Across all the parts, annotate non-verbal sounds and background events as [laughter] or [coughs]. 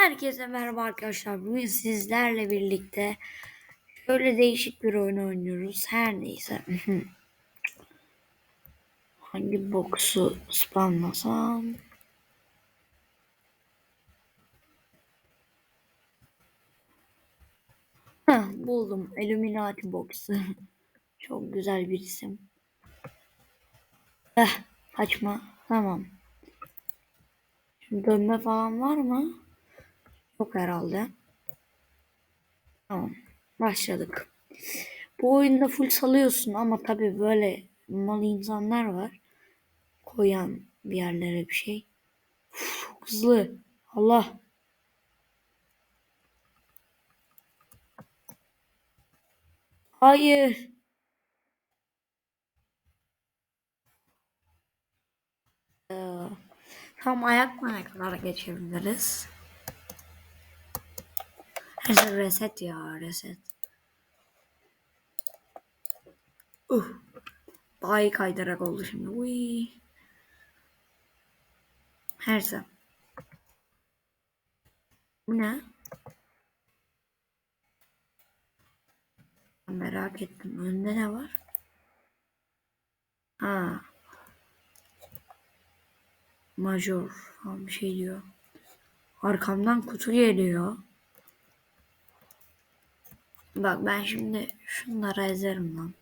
Herkese merhaba arkadaşlar. Bugün sizlerle birlikte şöyle değişik bir oyun oynuyoruz. Her neyse. [laughs] Hangi boksu spamlasam? Buldum. Illuminati boksu. [laughs] Çok güzel bir isim. Eh, kaçma. Tamam. Dönme falan var mı? Yok herhalde. Tamam. Başladık. Bu oyunda full salıyorsun ama tabi böyle mal insanlar var. Koyan bir yerlere bir şey. Uf, çok hızlı. Allah. Hayır. Ee, tam ayak kadar geçebiliriz? Reset ya reset. Uh. Daha iyi kaydırak oldu şimdi. Uy. Her şey. Bu ne? Merak ettim. Önde ne var? Ha. Major falan bir şey diyor. Arkamdan kutu geliyor. Bak ben şimdi şunları ezerim lan.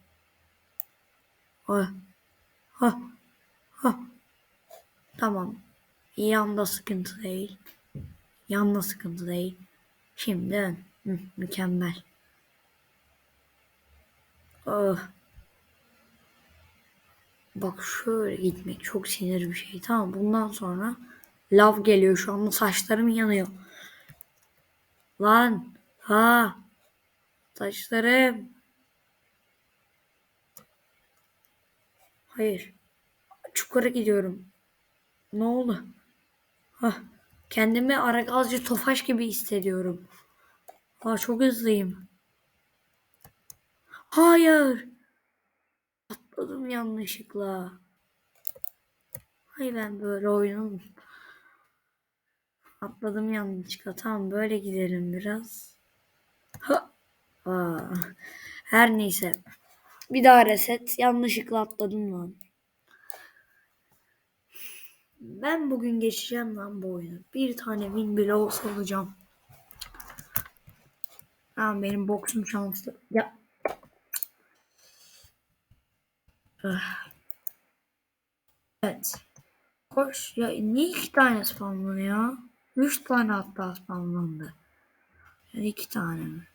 Ha. Ha. Ha. Tamam. Yanda sıkıntı değil. Yanda sıkıntı değil. Şimdi ön. Hı, mükemmel. Oh. Bak şöyle gitmek çok sinir bir şey. Tamam bundan sonra lav geliyor. Şu anda saçlarım yanıyor. Lan. Ha. Saçlarım. Hayır. Çukura gidiyorum. Ne oldu? Hah. Kendimi Aragazcı Tofaş gibi hissediyorum. Aa, çok hızlıyım. Hayır. Atladım yanlışlıkla. Hay ben böyle oynadım. Atladım yanlışlıkla. Tamam böyle gidelim biraz. Ha. Aa. Her neyse. Bir daha reset. Yanlışlıkla atladım lan. Ben bugün geçeceğim lan bu oyunu. Bir tane win bile olsa alacağım. Tamam benim boksum şanslı. Ya. Ah. Evet. Koş. Ya niye iki tane spamlanıyor? Üç tane hatta spamlandı. Ya iki tane mi?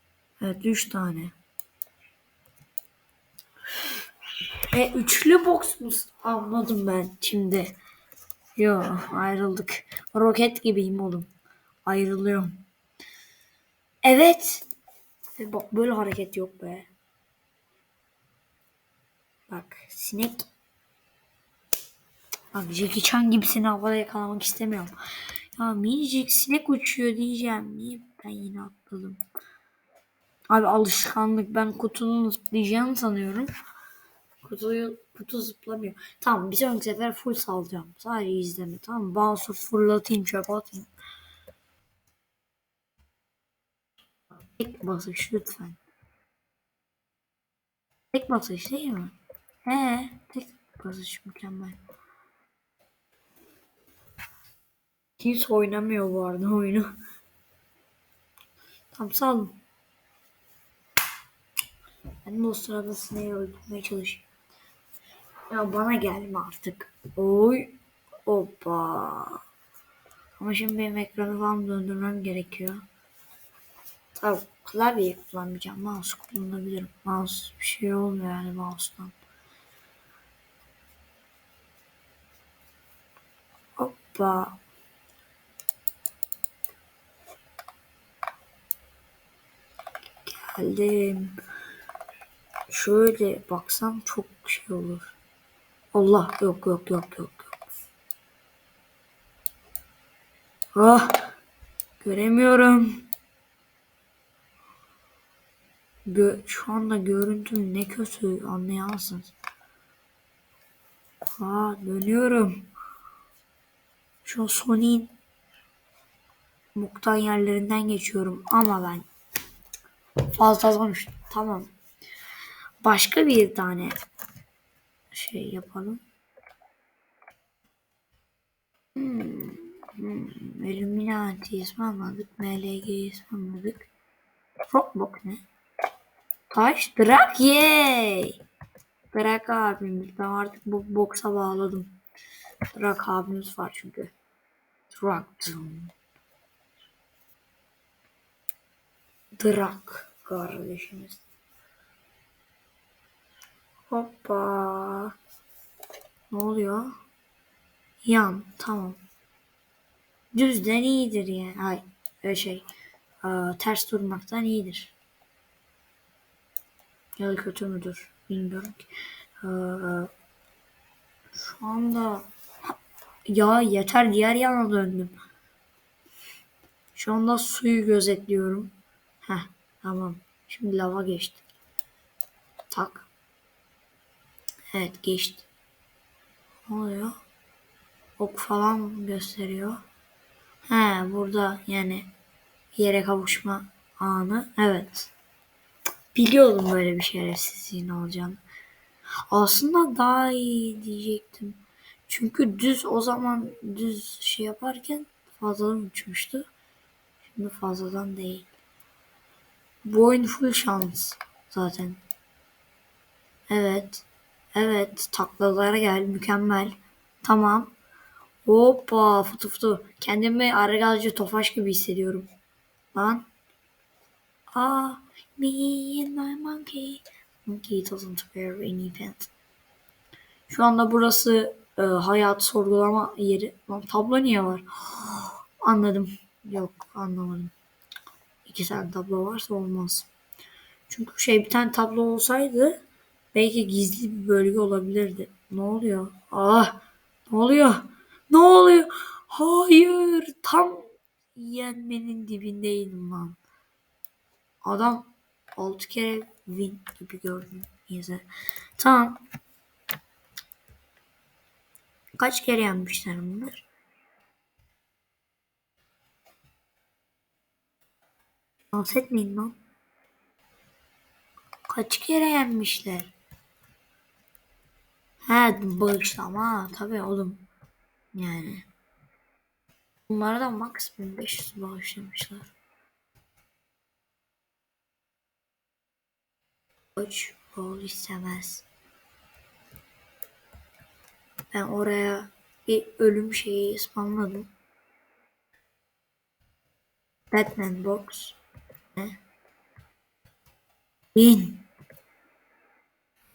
Evet üç tane. E üçlü boks mu anladım ben şimdi. Yo ayrıldık. Roket gibiyim oğlum. Ayrılıyorum. Evet. E, bak böyle hareket yok be. Bak sinek. Bak Jackie Chan gibisini havada yakalamak istemiyorum. Ya minicik sinek uçuyor diyeceğim. Niye ben yine atladım? Abi alışkanlık. Ben kutunun zıplayacağını sanıyorum. Kutuyu, kutu zıplamıyor. Tamam bir sonraki sefer full salacağım. Sadece izleme tamam mı? Bouncer fırlatayım çöpe atayım. Tek basış lütfen. Tek basış değil mi? He, tek basış mükemmel. Kimse oynamıyor bu arada oyunu. Tamam salın. Ben o sırada sineği öldürmeye çalışıyorum. Ya bana gelme artık. Oy. Hoppa. Ama şimdi benim ekranı falan döndürmem gerekiyor. Tabii klavyeyi kullanmayacağım. Mouse kullanabilirim. Mouse bir şey olmuyor yani mouse'dan. Hoppa. Geldim. Şöyle baksam çok şey olur. Allah yok yok yok yok yok. Ah göremiyorum. Gö şu anda görüntüm ne kötü anlayamazsınız. Aa dönüyorum. Şu Sonic'in Muktan yerlerinden geçiyorum ama ben fazla konuştum. Tamam. Başka bir tane şey yapalım. Hmm, hmm. Illuminati ismi almadık. MLG ismi almadık. Rockbox ne? Taş. Drak yay. Drak abimiz. Ben artık bu boksa bağladım. Drak abimiz var çünkü. Drak. Drak kardeşimiz. Hoppa. Ne oluyor? Yan. Tamam. Düzden iyidir yani. Ay. Öyle şey. Aa, ters durmaktan iyidir. Ya da kötü müdür? Bilmiyorum ki. Aa, şu anda ya yeter diğer yana döndüm. Şu anda suyu gözetliyorum. Heh tamam. Şimdi lava geçti. Tak. Evet geçti. Ne oluyor? Ok falan gösteriyor. He burada yani yere kavuşma anı. Evet. Biliyordum böyle bir şerefsizliğin olacağını. Aslında daha iyi diyecektim. Çünkü düz o zaman düz şey yaparken fazladan uçmuştu. Şimdi fazladan değil. Bu oyun full şans zaten. Evet. Evet. Taklalara gel. Mükemmel. Tamam. Hoppa fıtı fıtı. Kendimi Aragazcı Tofaş gibi hissediyorum. Lan. Aa, me and my monkey. Monkey doesn't wear any pants. Şu anda burası e, hayat sorgulama yeri. Lan tablo niye var? [gasps] Anladım. Yok anlamadım. İki tane tablo varsa olmaz. Çünkü şey bir tane tablo olsaydı belki gizli bir bölge olabilirdi. Ne oluyor? Ah ne oluyor? Ne oluyor? Hayır tam yenmenin dibindeydim lan. Adam 6 kere win gibi gördüm. Neyse. Tamam. Kaç kere yenmişler bunlar? Dans etmeyin lan. Kaç kere yenmişler? He bağışlama tabii oğlum. Yani. Bunlara da max 1500 bağışlamışlar. Koç bol istemez. Ben oraya bir ölüm şeyi spamladım. Batman box. Ne? Bin.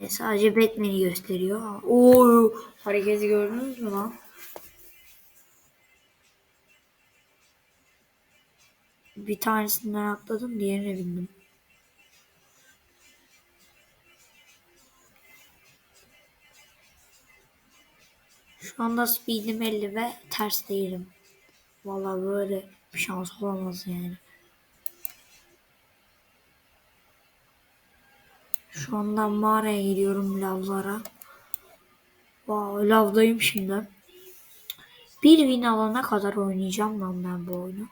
E sadece Batman'i gösteriyor. Oo, hareketi gördünüz mü lan? Bir tanesinden atladım, diğerine bindim. Şu anda speedim 50 ve ters değilim. Vallahi böyle bir şans olamaz yani. Şu anda mağaraya gidiyorum lavlara. Wow, lavdayım şimdi. Bir win alana kadar oynayacağım lan ben bu oyunu.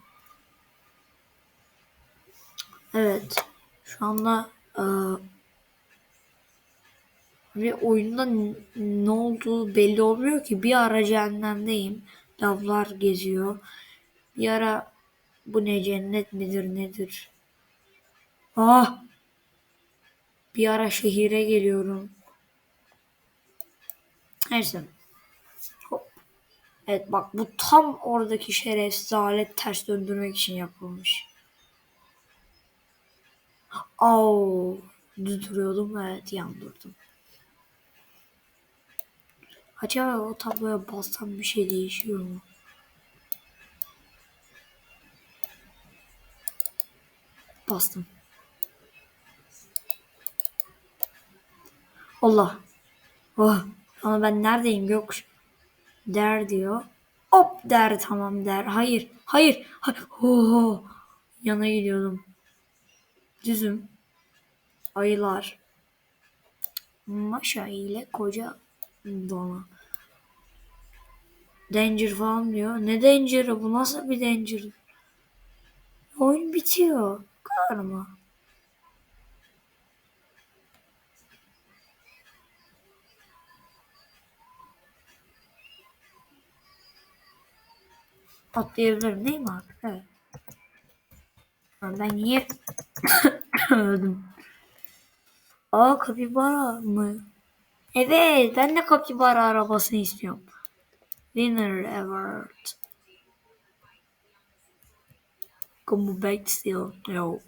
Evet. Şu anda e, ve oyunda ne olduğu belli olmuyor ki. Bir ara cehennemdeyim. Lavlar geziyor. Bir ara bu ne cennet midir nedir? Ah! Bir ara şehire geliyorum. Neyse. Hop. Evet bak bu tam oradaki şerefsiz alet ters döndürmek için yapılmış. Düz duruyordum evet yan durdum. Acaba o tabloya bassam bir şey değişiyor mu? Bastım. Allah. Oh. Ama ben neredeyim yok. Der diyor. Hop der tamam der. Hayır. Hayır. hayır. Oh. Yana gidiyordum. Düzüm. Ayılar. Maşa ile koca dona. Danger falan diyor. Ne danger'ı bu nasıl bir danger? bitiyor. Bu Atlayabilirim değil mi artık? Evet. Ben niye [coughs] öldüm? Aa kapibara mı? Evet ben de kapibara arabasını istiyorum. Winner Award. Come back still. No.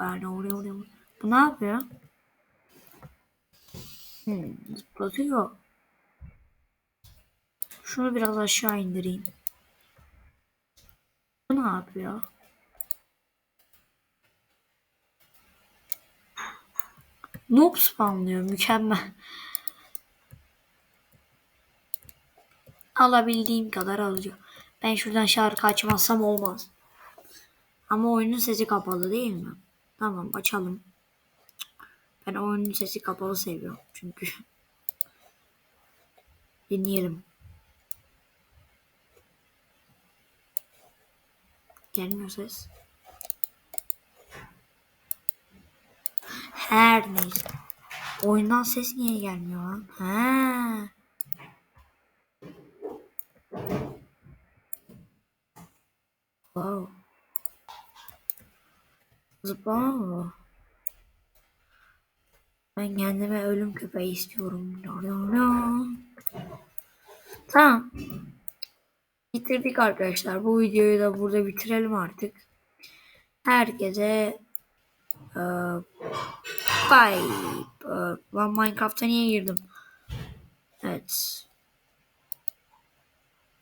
Ben oraya Bu ne yapıyor? Hmm, zıplatıyor. Şunu biraz aşağı indireyim. Ne yapıyor? Noob spawnlıyor. Mükemmel. Alabildiğim kadar alacağım. Ben şuradan şarkı açmazsam olmaz. Ama oyunun sesi kapalı değil mi? Tamam açalım. Ben oyunun sesi kapalı seviyorum çünkü. [laughs] Dinleyelim. Gelmiyor ses. Her neyse. Oyundan ses niye gelmiyor lan? Ha. Wow. Zıplama mı bu? Ben kendime ölüm köpeği istiyorum. Tamam. Bitirdik arkadaşlar. Bu videoyu da burada bitirelim artık. Herkese e, bye. Lan Minecraft'a niye girdim? Evet.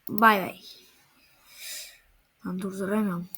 Bay bay. Ben durduramıyorum.